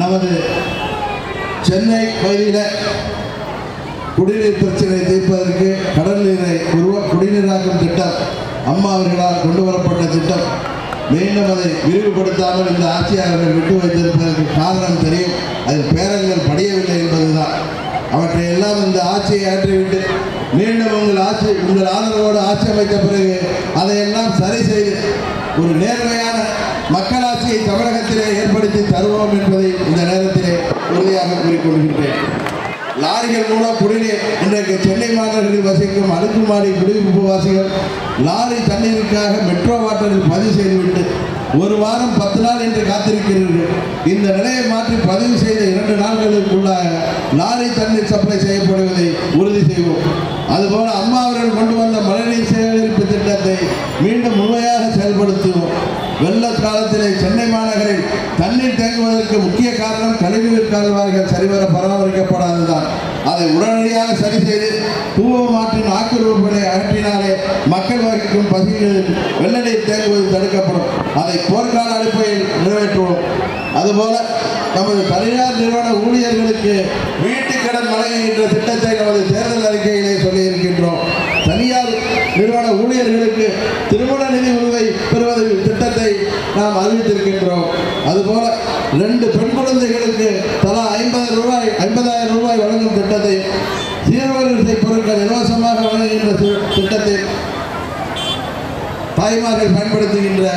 நமது சென்னை பகுதியில் குடிநீர் பிரச்சனை தீர்ப்பதற்கு கடல் நீரை உருவ குடிநீராக்கும் திட்டம் அம்மா அவர்களால் கொண்டு வரப்பட்ட திட்டம். மீண்டும் அதை விரிவுபடுத்தாமல் இந்த ஆட்சியாளர்கள் விட்டு வைத்திருப்பதற்கு காரணம் தெரியும். அதில் பேரங்கள் படியவில்லை என்பதுதான். அவற்றை எல்லாம் இந்த ஆட்சியை ஆற்றிவிட்டு மீண்டும் உங்கள் ஆட்சி உங்கள் ஆதரவோடு ஆட்சி அமைத்த பிறகு அதையெல்லாம் சரி செய்து ஒரு நேர்மையான மக்களாட்சியை தமிழகத்திலே ஏற்படுத்தி தருவோம் என்பதை இந்த நேரத்திலே உறுதியாக கூறிக்கொள்கின்றேன். லாரிகள் மூலம் குடிநீர் இன்றைக்கு சென்னை மாநகரில் வசிக்கும் அடுக்குமாடி குடியிருப்பு வாசிகள் லாரி தண்ணீருக்காக மெட்ரோ வாட்டரில் பதிவு செய்துவிட்டு ஒரு வாரம் பத்து நாள் என்று காத்திருக்கிறீர்கள். இந்த நிலையை மாற்றி பதிவு செய்த இரண்டு நாட்களுக்குள்ளாக லாரி தண்ணீர் சப்ளை செய்யப்படுவதை உறுதி செய்வோம். அதுபோல அம்மா அவர்கள் கொண்டு வந்த மழைநீர் சேகரிப்பு திட்டத்தை மீண்டும் முழுமையாக செயல்படுத்துவோம். வெள்ள காலத்திலே சென்னை தேங்குவதற்கு முக்கிய காரணம் கழிவுநீர் கால்வாய்கள் சரிவர பராமரிக்கப்படாததுதான். அதை உடனடியாக சரி செய்து தூவம் மாற்றின் ஆக்கிரமிப்புகளை அகற்றினாலே மக்கள் வகிக்கும் பகுதிகளில் வெள்ளநீர் தேங்குவது தடுக்கப்படும். அதை போர்க்கால அடிப்படையில் நிறைவேற்றுவோம். அதுபோல நமது தனியார் நிறுவன ஊழியர்களுக்கு வீட்டு கடன் வழங்குகின்ற திட்டத்தை நமது தேர்தல் அறிக்கையிலே சொல்லியிருக்கின்றோம். தனியார் நிறுவன ஊழியர்களுக்கு திருமண நிதி உதவி பெறுவது நாம் அறிவித்திருக்கின்றோம். அதுபோல ரெண்டு பெண் குழந்தைகளுக்கு தலா ஐம்பது ரூபாய் ஐம்பதாயிரம் ரூபாய் வழங்கும் திட்டத்தை சீர்வரிசை பொருட்கள் இலவசமாக வழங்குகின்ற திட்டத்தை தாய்மார்கள் பயன்படுத்துகின்ற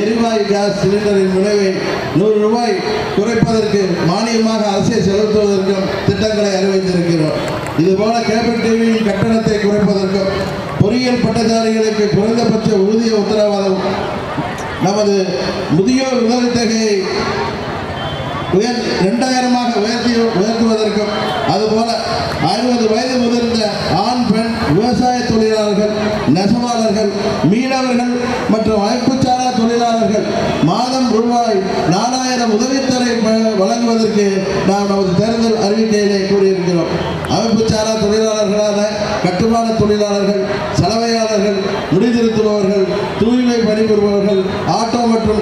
எரிவாயு கேஸ் சிலிண்டரின் விளைவை நூறு ரூபாய் குறைப்பதற்கு மானியமாக அரசை செலுத்துவதற்கும் திட்டங்களை அறிவித்திருக்கிறோம். இதுபோல கேபிள் டிவியின் கட்டணத்தை குறைப்பதற்கும் பொறியியல் பட்டதாரிகளுக்கு குறைந்தபட்ச ஊதிய உத்தரவாதம் நமது முதியோர் உதவித்தொகையை உயர் ரெண்டாயிரமாக உயர்த்தி உயர்த்துவதற்கும் அதுபோல அறுபது வயது முதிர்ந்த ஆண் பெண் விவசாய தொழிலாளர்கள் நெசவாளர்கள் மீனவர்கள் மற்றும் அமைப்புச்சாரா தொழிலாளர்கள் மாதம் ரூபாய் நாலாயிரம் உதவித்தொகை வ- வழங்குவதற்கு நாம் நமது தேர்தல் அறிவிக்கையிலே கூறியிருக்கிறோம். அமைப்புச்சாரா தொழிலாளர்களான கட்டுமான தொழிலாளர்கள் சலவையாளர்கள் முடிதிருத்துபவர்கள்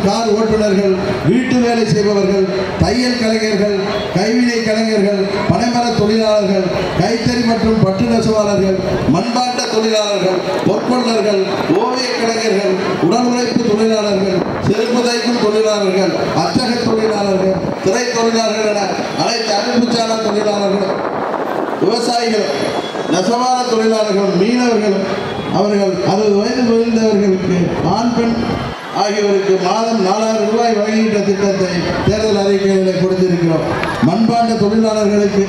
கார் ஓட்டுநர்கள் வீட்டு வேலை செய்பவர்கள் தையல் கலைஞர்கள் கைவினை கலைஞர்கள் பனைமர தொழிலாளர்கள் கைத்தறி மற்றும் பட்டு நெசவாளர்கள் மண்பாண்ட தொழிலாளர்கள் பொற்கொள்ளர்கள் ஓவிய கலைஞர்கள் உடல் உழைப்பு தொழிலாளர்கள் செருப்புதைக்கும் தொழிலாளர்கள் அச்சக தொழிலாளர்கள் திரை தொழிலாளர்கள் என அனைத்து அமைப்புச்சாரா தொழிலாளர்களும் விவசாயிகள் நெசவாள தொழிலாளர்கள் மீனவர்கள் அவர்கள் அறுபது வயது முதிர்ந்தவர்களுக்கு ஆண் பெண் ஆகியோருக்கு மாதம் நாலாயிரம் ரூபாய் வழங்குகின்ற திட்டத்தை தேர்தல் அறிக்கைகளை கொடுத்திருக்கிறோம். மண்பாண்ட தொழிலாளர்களுக்கு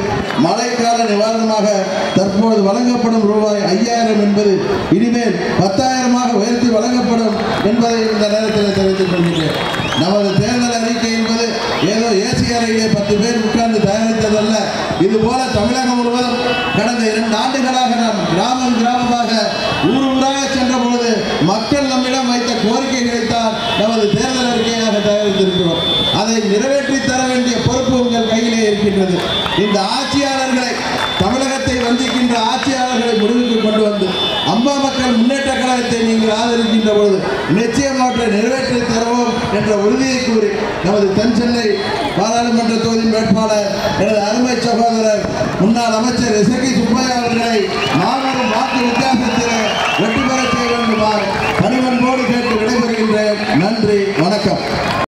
மழைக்கால நிவாரணமாக தற்போது வழங்கப்படும் ரூபாய் ஐயாயிரம் என்பது இனிமேல் பத்தாயிரமாக உயர்த்தி வழங்கப்படும் என்பதை இந்த நேரத்தில் தெரிவித்துக் கொள்கிறேன் நமது தேர்தல் அறிக்கை என்பது ஏதோ ஏசி அறையிலே பத்து பேர் உட்கார்ந்து தயாரித்ததல்ல. இதுபோல தமிழகம் முழுவதும் கடந்த இரண்டு ஆண்டுகளாக நாம் கிராமம் கிராமம் நமது தேர்தல் அறிக்கையாக தயாரித்திருக்கிறோம். அதை நிறைவேற்றி தர வேண்டிய பொறுப்பு உங்கள் கையிலே இருக்கின்றது. இந்த ஆட்சியாளர்களை தமிழகத்தை வந்திக்கின்ற ஆட்சியாளர்களை முடிவுக்கு கொண்டு வந்து அம்மா மக்கள் முன்னேற்ற கழகத்தை நீங்கள் ஆதரிக்கின்ற பொழுது நிச்சயம் அவற்றை நிறைவேற்றி தருவோம் என்ற உறுதியை கூறி நமது தென் சென்னை பாராளுமன்ற தொகுதி வேட்பாளர் எனது அருமை சகோதரர் முன்னாள் அமைச்சர் இசக்கி சுப்பையா அவர்களை மாபெரும் வாக்கு வித்தியாசம் நன்றி வணக்கம்.